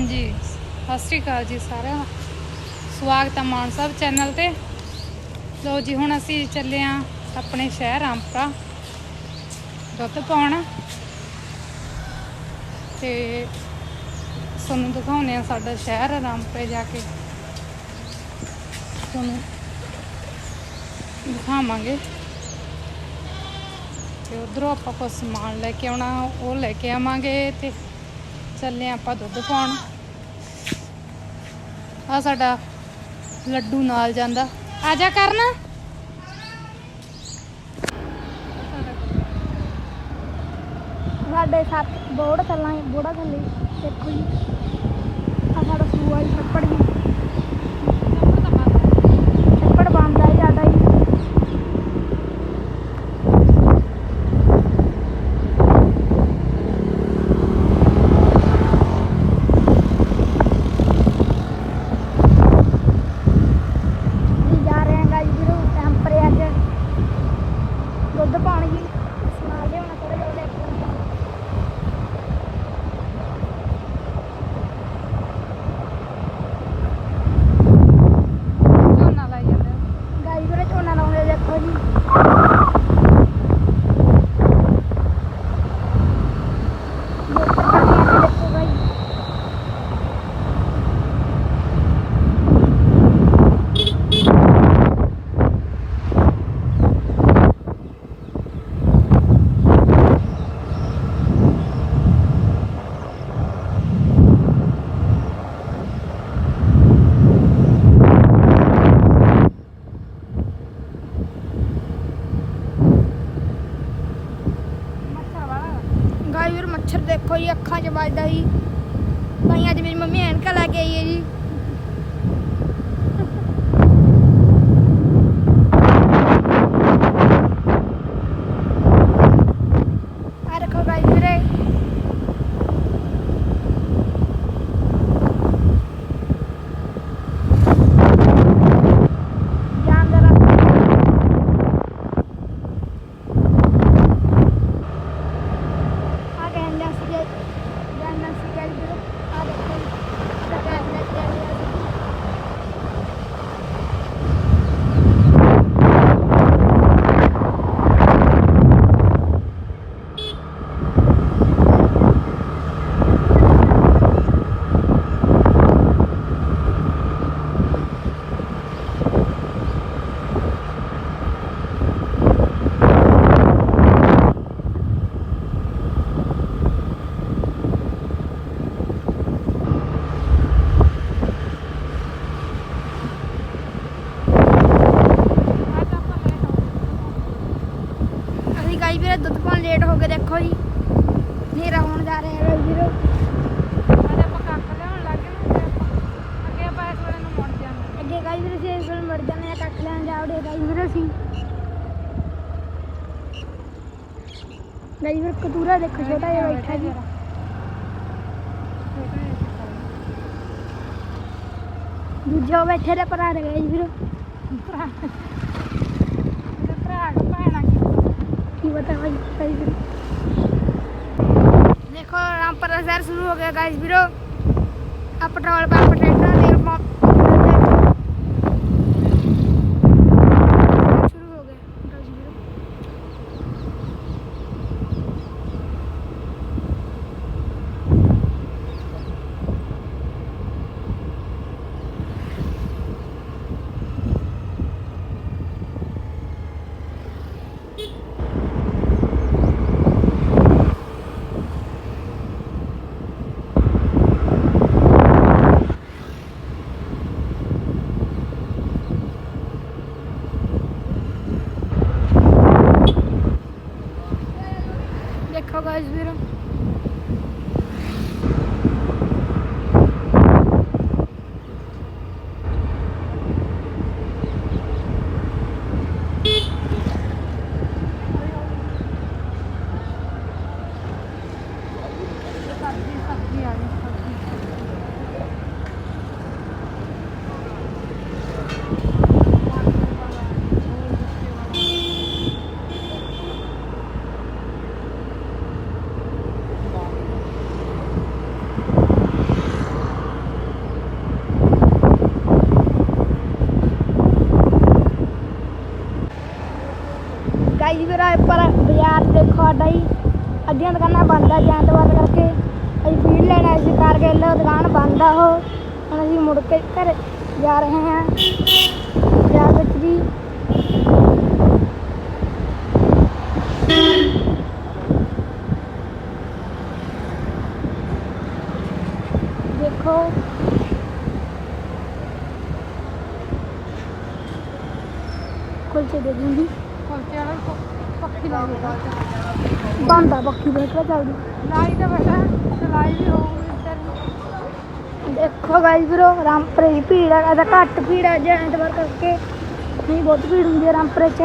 ਹਾਂਜੀ, ਸਤਿ ਸ਼੍ਰੀ ਅਕਾਲ ਜੀ ਸਾਰਿਆਂ ਦਾ। ਸਵਾਗਤ ਹੈ ਮਾਨ ਸਾਹਿਬ ਚੈਨਲ ਤੇ। ਲੋ ਜੀ, ਹੁਣ ਅਸੀਂ ਚੱਲੇ ਆਂ ਆਪਣੇ ਸ਼ਹਿਰ ਰਾਮਪੁਰਾ ਦੁੱਧ ਪਾਉਣ। ਤੇ ਤੁਹਾਨੂੰ ਦਿਖਾਉਨੇ ਆ ਸਾਡਾ ਸ਼ਹਿਰ ਰਾਮਪੁਰੇ ਜਾ ਕੇ। ਤੁਹਾਨੂੰ ਦਿਖਾਵਾਂਗੇ। ਤੇ ਉਧਰੋਂ ਆਪਾਂ ਕੁਝ ਸਮਾਨ ਲੈ ਕੇ ਆਉਣਾ, ਉਹ ਲੈ ਕੇ ਆਵਾਂਗੇ ਤੇ ਚੱਲੇ ਆਂ ਆਪਾਂ ਦੁੱਧ ਪਾਉਣ। ਆ ਸਾਡਾ ਲੱਡੂ ਨਾਲ ਜਾਂਦਾ। ਆ ਜਾ ਕਰਨਾ। ਸਾਡੇ ਸੱਤ ਬੋੜ ਥੱਲਾਂ ਬੋੜਾ ਥੱਲੇ ਦੇਖੋ ਜੀ। ਆ ਸਾਡਾ ਸੂਆ ਜੀ, ਛੱਪੜ ਜੀ। ਛੱਪੜ ਬੰਦਾ ਹੀ ਸਾਡਾ ਜੀ ਜੀ ਜਾ ਰਹੇ ਹਾਂ ਗਾਈ ਵੀਰੋ ਟੈਂਪਰੇ ਅੱਜ ਦੁੱਧ ਪਾਣੀ ਜੀ ਸਮਾਲ ਲਿਆਉਣਾ ਥੋੜਾ ਜਿਹਾ ਲੈ ਕੇ ਝੋਨਾ ਲਾਈ ਜਾਂਦੇ ਗਾਈ ਵੀਰੇ ਝੋਨਾ ਲਾਉਂਦੇ ਦੇਖੋ ਜੀ ਮੋਟਰ ਕੱਢੀ ਦੇਖੋ ਗਾਈ ਮੱਛਰ ਵਾਲਾ ਗਾਈ ਵੀਰ ਮੱਛਰ ਦੇਖੋ ਜੀ ਅੱਖਾਂ 'ਚ ਵੱਜਦਾ ਸੀ ਗਾਈਆਂ 'ਚ ਮੇਰੀ ਮੰਮੀ ਐਨਕਾਂ ਲੈ ਕੇ ਆਈ ਹੈ ਜੀ ਆ ਦੇਖੋ ਗਾਈ ਵੀਰੇ ਜਾਨ ਦਾ ਰਸਤਾ ਆ ਕਹਿੰਦੇ ਸੀ ਜੇ ਜਾਨਣਾ ਸੀ ਗਾਈ ਵੀਰੇ ਆ ਦੇਖੋ ਸਟੈਪ ਲੈ ਕੇ ਆਏ ਅਸੀਂ ਅੱਜ ਆਪਾਂ ਲੇਟ ਹੋ ਅਸੀਂ ਗਾਈ ਵੀਰੇ ਦੁੱਧ ਪਾਉਣ ਲੇਟ ਹੋ ਗਏ ਦੇਖੋ ਜੀ। ਹਨੇਰਾ ਹੋਣ ਜਾ ਰਿਹਾ ਹੈ ਵੀਰੇ। ਅੱਜ ਆਪਾਂ ਕੱਖ ਲਿਆਉਣ ਲੱਗ ਗਏ ਨਾ ਅੱਗੇ ਆਪਾਂ ਇਸ ਵੇਲੇ ਨੂੰ ਮੁੜ ਜਾਂਦੇ ਅੱਗੇ ਗਾਈ ਵੀਰੇ ਸੀ ਇਸ ਵੇਲੇ ਜਾਂਦੇ ਆ ਕੱਖ ਲੈਣ ਜਾਵੜੇ ਗਾਈ ਵੀਰੇ ਸੀ ਗਾਈ ਵੀਰੇ ਕਤੂਰਾ ਦੇਖੋ ਛੋਟਾ ਜਿਹਾ ਬੈਠਾ ਜੀ। ਦੂਜਾ ਬੈਠੇ ਦੇ ਭਰਾ ਦੇ ਗਾਈ ਵੀਰੇ। ਭਰਾ ਕੀ ਕੀ ਪਤਾ ਭਾਈ ਗਾਈ ਵੀਰੇ ਦੇਖੋ ਰਾਮਪੁਰ ਦਾ ਸੈਰ ਸ਼ੁਰੂ ਹੋ ਗਿਆ ਗਾਈਸ ਵੀਰੋ ਆ ਪੈਟਰੋਲ ਪੰਪ ਹੈ ਪਰ ਬਾਜ਼ਾਰ ਦੇਖੋ ਸਾਡਾ ਹੀ ਅੱਧੀਆਂ ਦੁਕਾਨਾਂ ਬੰਦ ਆ ਜਾਂ ਬੰਦ ਕਰਕੇ। ਅਸੀਂ ਫੀਡ ਲੈਣ ਆਏ ਸੀ ਕਾਰਗਿਲ ਦੁਕਾਨ ਬੰਦ ਆ ਉਹ। ਹੁਣ ਅਸੀਂ ਮੁੜ ਕੇ ਘਰ ਜਾ ਰਹੇ ਹਾਂ। ਬਾਜ਼ਾਰ ਵਿੱਚ ਵੀ ਦੇਖੋ। ਕੁਲਚੇ ਦੇ ਦੂੰਗੀ ਕੁਲਚੇ ਵਾਲਾ ਪ- ਪੱਖੀ ਬੰਦ ਬੱਕੀ ਚੱਲਦੀ ਲਾਈ ਤਾਂ ਬੈਠਾ ਵੀ ਹੋਊਗੀ ਦੇਖੋ ਗਾਇਸ ਵੀਰੋ ਰਾਮਪੁਰੇ ਦੀ ਭੀੜ ਹੈ ਇਹਦਾ ਘੱਟ ਭੀੜ ਹੈ ਜੇ ਐਤਵਾਰ ਕਰਕੇ। ਨਹੀਂ ਬਹੁਤ ਭੀੜ ਹੁੰਦੀ ਹੈ ਰਾਮਪੁਰੇ 'ਚ।